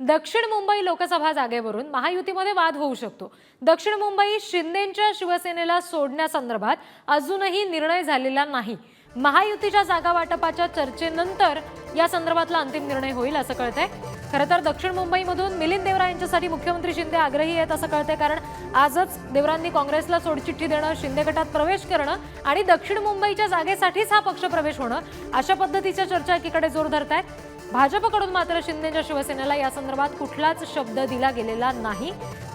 दक्षिण मुंबई लोकसभा जागेवरून महायुतीमध्ये वाद होऊ शकतो. दक्षिण मुंबई शिंदेच्या शिवसेनेला सोडण्यासंदर्भात अजूनही निर्णय झालेला नाही. महायुतीच्या जागा वाटपाच्या चर्चेनंतर या संदर्भातला अंतिम निर्णय होईल असं कळतंय. खरं तर दक्षिण मुंबईमधून मिलिंद देवरा यांच्यासाठी मुख्यमंत्री शिंदे आग्रही आहेत असं कळतंय कारण आजच देवरांनी काँग्रेसला सोडचिठ्ठी देणं शिंदे गटात प्रवेश करणं आणि दक्षिण मुंबईच्या जागेसाठीच हा पक्ष प्रवेश होणं अशा पद्धतीच्या चर्चा एकीकडे जोर धरतायत. भाजपकडून मात्र शिंदेच्या शिवसेनेला या संदर्भात कुठलाच शब्द दिला गेलेला नाही.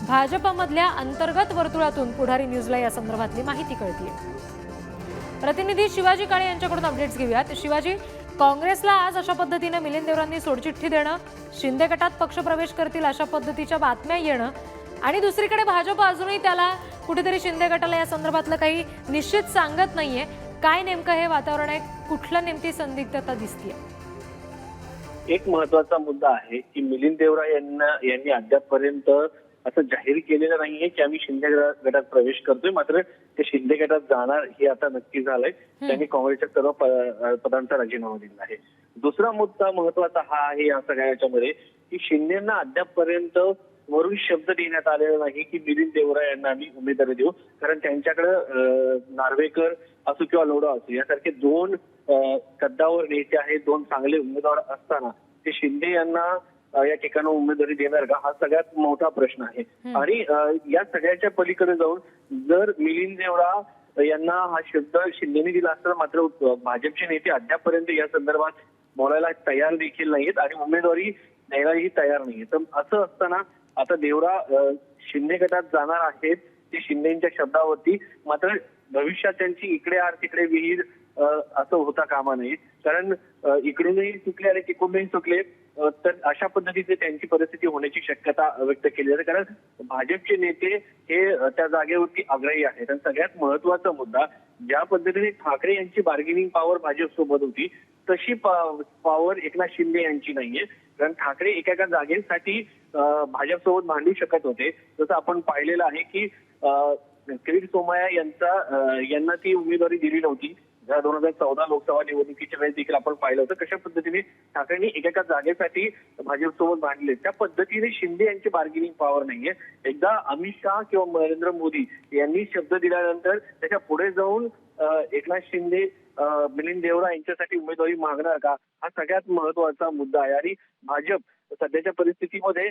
भाजपमधल्या अंतर्गत वर्तुळातून पुढारी न्यूजला या संदर्भातली माहिती कळतीये. प्रतिनिधी शिवाजी काळे यांच्याकडून अपडेट्स घेऊयात. शिवाजी काँग्रेसला आज अशा पद्धतीनं मिलिंद देवरांनी सोडचिठ्ठी देणं शिंदे गटात पक्ष प्रवेश करतील अशा पद्धतीच्या बातम्या येणं आणि दुसरीकडे भाजप अजूनही त्याला कुठेतरी शिंदे गटाला या संदर्भातलं काही निश्चित सांगत नाहीये. काय नेमकं हे वातावरण आहे? कुठलं नेमकी संदिग्धता दिसतीये? एक महत्त्वाचा मुद्दा आहे की मिलिंद देवरा यांना यांनी अद्यापपर्यंत असं जाहीर केलेलं नाहीये की आम्ही शिंदे गटात प्रवेश करतोय. मात्र ते शिंदे गटात जाणार हे आता नक्की झालंय. त्यांनी काँग्रेसच्या सर्व पदांचा राजीनामा दिला आहे. दुसरा मुद्दा महत्त्वाचा हा आहे या सगळ्या याच्यामध्ये की शिंदेना अद्यापपर्यंत वरून शब्द देण्यात आलेला नाही की मिलिंद देवरा यांना आम्ही उमेदवारी देऊ. कारण त्यांच्याकडे नार्वेकर असो किंवा लोढा असो यासारखे दोन कद्दावर नेते आहेत दोन चांगले उमेदवार असताना ते शिंदे यांना या ठिकाणी उमेदवारी देणार का? हा सगळ्यात मोठा प्रश्न आहे. आणि या सगळ्याच्या पलीकडे जाऊन जर मिलिंद देवरा यांना हा शब्द शिंदेने दिला असता मात्र भाजपचे नेते अद्यापपर्यंत या संदर्भात बोलायला तयार देखील नाहीत आणि उमेदवारी द्यायलाही तयार नाहीये तर असं असताना आता देवरा शिंदे गटात जाणार आहेत ते शिंदेच्या शब्दावरती मात्र भविष्यात त्यांची इकडे आर तिकडे विहीर असं होता कामा नये. कारण इकडूनही चुकले आणि तिकडूनही चुकले तर अशा पद्धतीची त्यांची परिस्थिती होण्याची शक्यता व्यक्त केली जाते. कारण भाजपचे नेते हे त्या जागेवरती आग्रही आहेत. आणि सगळ्यात महत्त्वाचा मुद्दा ज्या पद्धतीने ठाकरे यांची बार्गेनिंग पॉवर भाजप सोबत होती तशी पॉवर एकनाथ शिंदे यांची नाहीये. कारण ठाकरे एका एका जागेसाठी भाजपसोबत भांडू शकत होते. जसं आपण पाहिलेलं आहे की किरीट सोमय्या यांचा यांना ती उमेदवारी दिली नव्हती. दोन हजार चौदा लोकसभा निवडणुकीच्या वेळेस देखील आपण पाहिलं होतं. कशा पद्धतीने ठाकरेंनी एकेका जागेसाठी भाजपसोबत भांडले? त्या पद्धतीने शिंदे यांची बार्गेनिंग पॉवर नाहीये. एकदा अमित शहा किंवा नरेंद्र मोदी यांनी शब्द दिल्यानंतर त्याच्या पुढे जाऊन एकनाथ शिंदे मिलिंद देवरा यांच्यासाठी उमेदवारी मागणार का? हा सगळ्यात महत्त्वाचा मुद्दा आहे. आणि भाजप सध्याच्या परिस्थितीमध्ये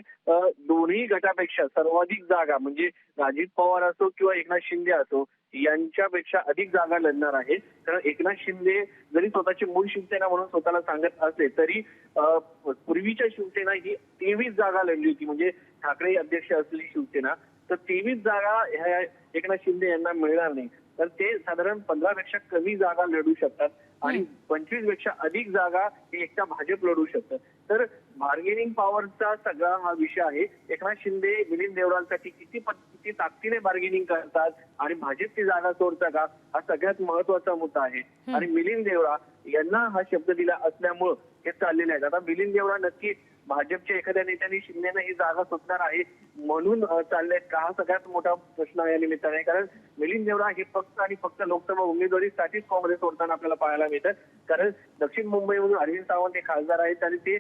दोन्ही गटापेक्षा सर्वाधिक जागा म्हणजे अजित पवार असो किंवा एकनाथ शिंदे असो यांच्यापेक्षा अधिक जागा लढणार आहे कारण एकनाथ शिंदे जरी स्वतःची मूळ शिवसेना म्हणून स्वतःला सांगत असले तरी अं, पूर्वीच्या शिवसेना ही तेवीस जागा लढली होती. म्हणजे ठाकरे अध्यक्ष असलेली शिवसेना तर तेवीस जागा ह्या एकनाथ शिंदे यांना मिळणार नाही. तर ते साधारण पंधरा पेक्षा कमी जागा लढू शकतात आणि पंचवीसपेक्षा अधिक जागा हे एकटा भाजप लढू शकतं. तर बार्गेनिंग पॉवरचा सगळा हा विषय आहे. एकनाथ शिंदे मिलिंद देवरांसाठी किती किती ताकदीने बार्गेनिंग करतात आणि भाजपची जागा सोडता का? हा सगळ्यात महत्त्वाचा मुद्दा आहे. आणि मिलिंद देवरा यांना हा शब्द दिला असल्यामुळं हे चाललेले आहेत आता मिलिंद देवरा नक्की भाजपच्या एखाद्या नेत्याने शिंदेनं ही जागा सुटणार आहे म्हणून चालले का हा सगळ्यात मोठा प्रश्न या निमित्ताने? कारण मिलिंद देवरा हे फक्त आणि फक्त लोकसभा उमेदवारीसाठीच काँग्रेस सोडताना आपल्याला पाहायला मिळतात कारण दक्षिण मुंबईमधून अरविंद सावंत हे खासदार आहेत आणि ते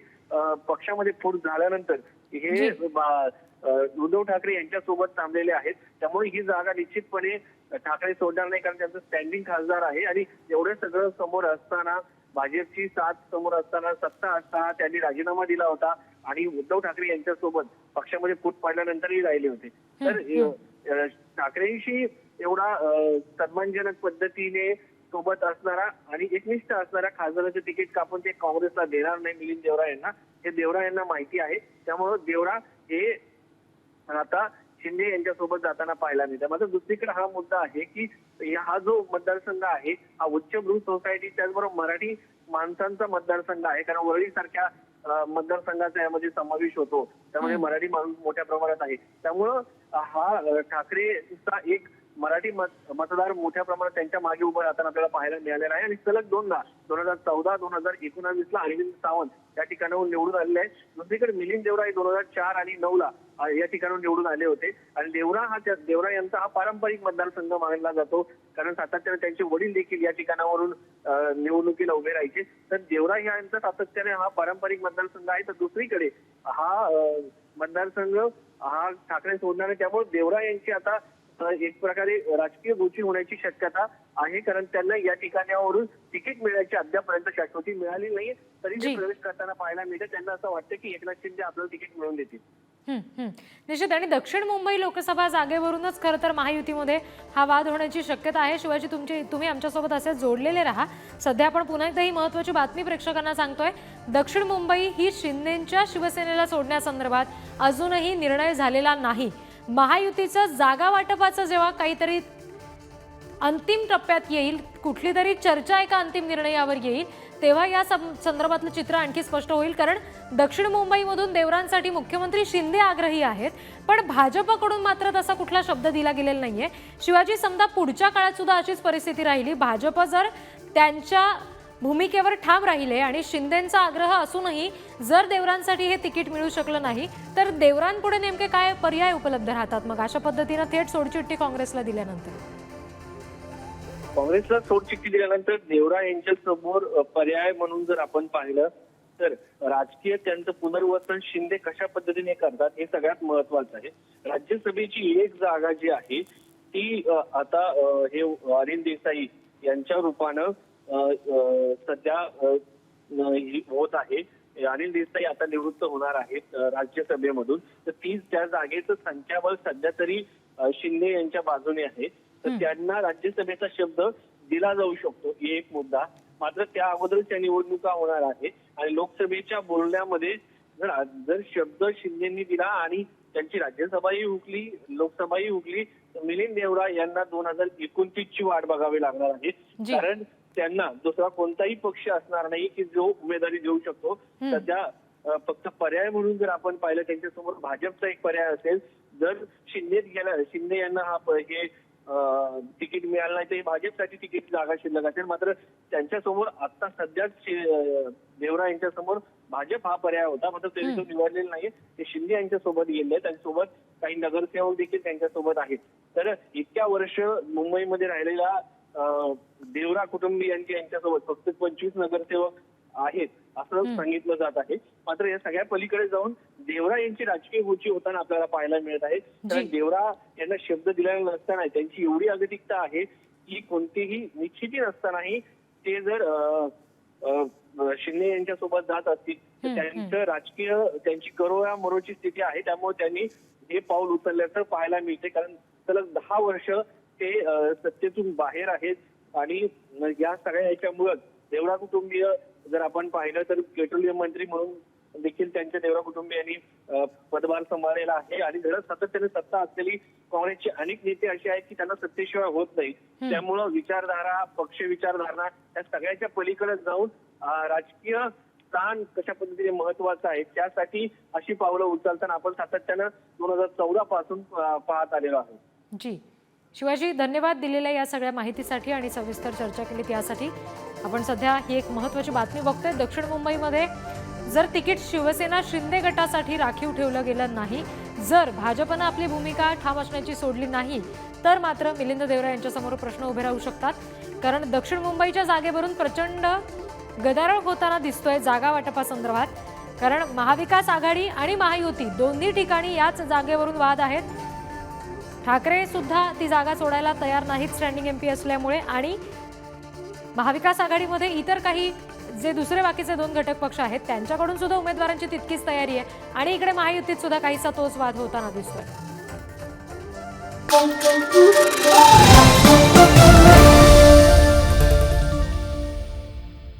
पक्षामध्ये फूट झाल्यानंतर हे उद्धव ठाकरे यांच्यासोबत थांबलेले आहेत. त्यामुळे ही जागा निश्चितपणे ठाकरे सोडणार नाही कारण त्यांचं स्टँडिंग खासदार आहे आणि एवढं सगळं समोर असताना भाजपची साथ समोर असताना सत्ता असताना त्यांनी राजीनामा दिला होता आणि उद्धव ठाकरे यांच्यासोबत पक्षामध्ये फूट पाडल्यानंतरही राहिले होते. तर ठाकरेंशी एवढा सन्मानजनक पद्धतीने सोबत असणारा आणि एकनिष्ठ असणाऱ्या खासदाराचं तिकीट कापून ते काँग्रेसला देणार नाही मिलिंद देवरा यांना. हे देवरा यांना माहिती आहे. त्यामुळं देवरा हे आता शिंदे यांच्यासोबत जाताना पाहायला मिळतं. मात्र दुसरीकडे हा मुद्दा आहे की हा जो मतदारसंघ आहे हा उच्चभ्रू सोसायटी त्याचबरोबर मराठी माणसांचा मतदारसंघ आहे. कारण वरळी सारख्या मतदारसंघाचा यामध्ये समावेश होतो. त्यामुळे मराठी माणूस मोठ्या प्रमाणात आहे. त्यामुळं हा ठाकरेचा एक मराठी मत मतदार मोठ्या प्रमाणात त्यांच्या मागे उभं राहताना आपल्याला पाहायला मिळालेला आहे. आणि सलग दोनदा दोन हजार चौदा दोन हजार एकोणावीसला अरविंद सावंत या ठिकाणाहून निवडून आलेले आहेत. दुसरीकडे मिलिंद देवरा हे दोन हजार चार आणि नऊ ला या ठिकाणाहून निवडून आले होते. आणि देवरा हा त्या- देवरा यांचा हा पारंपरिक मतदारसंघ मानला जातो. कारण सातत्याने त्यांचे वडील देखील या ठिकाणावरून निवडणुकीला उभे राहायचे. तर देवरा यांचा सातत्याने हा पारंपरिक मतदारसंघ आहे. तर दुसरीकडे हा मतदारसंघ हा ठाकरे सोडणार आहे त्यामुळे देवरा यांची आता एक प्रकारे राजकीय गोची होण्याची शक्यता आहे कारण त्यांना या ठिकाणावरून तिकीट मिळायची अद्यापर्यंत शाश्वती मिळाली नाही तरी जी. प्रवेश करताना पाहायला मिळते. त्यांना असं वाटतं की एकनाथ शिंदे आपल्याला तिकीट मिळवून देतील. निश्चित. आणि दक्षिण मुंबई लोकसभा जागेवरूनच खरं तर महायुतीमध्ये हा वाद होण्याची शक्यता आहे. शिवाजी तुमची तुम्ही आमच्यासोबत असे जोडलेले राहा. सध्या आपण पुन्हा एकदा ही महत्वाची बातमी प्रेक्षकांना सांगतोय. दक्षिण मुंबई ही शिंदेच्या शिवसेनेला सोडण्यासंदर्भात अजूनही निर्णय झालेला नाही. महायुतीचं जागा वाटपाचं जेव्हा काहीतरी अंतिम टप्प्यात येईल कुठली तरी चर्चा एका अंतिम निर्णयावर येईल तेव्हा या संदर्भातलं चित्र आणखी स्पष्ट होईल. कारण दक्षिण मुंबईमधून देवरांसाठी मुख्यमंत्री शिंदे आग्रही आहेत पण भाजपकडून मात्र तसा कुठला शब्द दिला गेलेला नाहीये. शिवाजी समजा पुढच्या काळात सुद्धा अशीच परिस्थिती राहिली. भाजप जर त्यांच्या भूमिकेवर ठाम राहिले आणि शिंदेचा आग्रह असूनही जर देवरांसाठी हे तिकीट मिळू शकलं नाही तर देवरांपुढे नेमके काय पर्याय उपलब्ध राहतात? मग अशा पद्धतीनं थेट सोडचिठ्ठी काँग्रेसला दिल्यानंतर. काँग्रेसला सोडचिठ्ठी दिल्यानंतर देवरा यांच्या समोर पर्याय म्हणून जर आपण पाहिलं तर राजकीय त्यांचं पुनर्वसन शिंदे कशा पद्धतीने करतात हे सगळ्यात महत्वाचं आहे. राज्यसभेची एक जागा जी आहे ती आता हे अरिंद देसाई यांच्या रूपानं सध्या ही होत आहे. अनिल देसाई आता निवृत्त होणार आहेत राज्यसभेमधून. तर तीच त्या जागेचं संख्याबळ सध्या तरी शिंदे यांच्या बाजूने आहे. तर त्यांना राज्यसभेचा शब्द दिला जाऊ शकतो ही एक मुद्दा. मात्र त्या अगोदरच्या निवडणुका होणार आहे. आणि लोकसभेच्या बोलण्यामध्ये जर जर शब्द शिंदेनी दिला आणि त्यांची राज्यसभाही हुकली लोकसभाही हुकली तर मिलिंद देवरा यांना दोन हजार एकोणतीस ची वाट बघावी लागणार आहे. कारण त्यांना दुसरा कोणताही पक्ष असणार नाही की जो उमेदवारी देऊ शकतो. सध्या फक्त पर्याय म्हणून जर आपण पाहिलं त्यांच्यासमोर भाजपचा एक पर्याय असेल जर शिंदे गेला शिंदे यांना हा हे तिकीट मिळालं नाही तर भाजपसाठी तिकीट जागा शिल्लक असेल. मात्र त्यांच्यासमोर आता अ, देवरा यांच्या समोर भाजप हा पर्याय होता. मात्र तरी तो निवडलेला नाही ते शिंदे यांच्या सोबत गेले आहेत आणि सोबत काही नगरसेवक देखील त्यांच्यासोबत आहेत. तर इतक्या वर्ष मुंबईमध्ये राहिलेल्या अ, देवरा कुटुंबियांची यांच्यासोबत फक्त पंचवीस नगरसेवक आहेत असं सांगितलं जात आहे. मात्र या सगळ्या पलीकडे जाऊन देवरा यांची राजकीय गोची होताना आपल्याला पाहायला मिळत आहे. कारण. देवरा यांना शब्द दिलेला नसताना त्यांची एवढी अगतिकता आहे की कोणतीही निश्चिती नसतानाही ते जर शिंदे यांच्या सोबत जात असतील त्यांचं राजकीय त्यांची करोया मरोची स्थिती आहे. त्यामुळे त्यांनी हे पाऊल उचलल्याचं पाहायला मिळते. कारण सलग दहा वर्ष ते सत्तेतून बाहेर आहेत आणि या सगळ्या याच्यामुळं देवरा कुटुंबीय जर आपण पाहिलं तर पेट्रोलियम मंत्री म्हणून देखील त्यांच्या देवरा कुटुंबियांनी पदभार सांभाळलेला आहे आणि घडत सातत्याने सत्ता असलेली काँग्रेसचे अनेक नेते असे आहेत की त्यांना सत्तेशिवाय होत नाही. त्यामुळं विचारधारा पक्ष विचारधारणा या सगळ्याच्या पलीकडे जाऊन राजकीय स्थान कशा पद्धतीने महत्वाचं आहे त्यासाठी अशी पावलं उचलताना आपण सातत्यानं दोन हजार चौदा पासून पाहत आलेलो आहोत. जी. शिवाजी धन्यवाद दिलेल्या या सगळ्या माहितीसाठी आणि सविस्तर चर्चा केली त्यासाठी. आपण सध्या ही एक महत्त्वाची बातमी बघतोय. दक्षिण मुंबईमध्ये जर तिकीट शिवसेना शिंदे गटासाठी राखीव ठेवलं गेलं नाही जर भाजपनं आपली भूमिका ठाम असण्याची सोडली नाही तर मात्र मिलिंद देवरा यांच्यासमोर प्रश्न उभे राहू शकतात. कारण दक्षिण मुंबईच्या जागेवरून प्रचंड गदारोळ होताना दिसतोय जागा वाटपासंदर्भात कारण महाविकास आघाडी आणि महायुती दोन्ही ठिकाणी याच जागेवरून वाद आहेत. ठाकरे सुद्धा ती जागा सोडायला तयार नाहीत स्टँडिंग एम पी असल्यामुळे आणि महाविकास आघाडीमध्ये इतर काही जे दुसरे बाकीचे दोन घटक पक्ष आहेत त्यांच्याकडून सुद्धा उमेदवारांची तितकीच तयारी आहे आणि इकडे महायुतीत सुद्धा काहीसा तोच वाद होताना दिसतोय.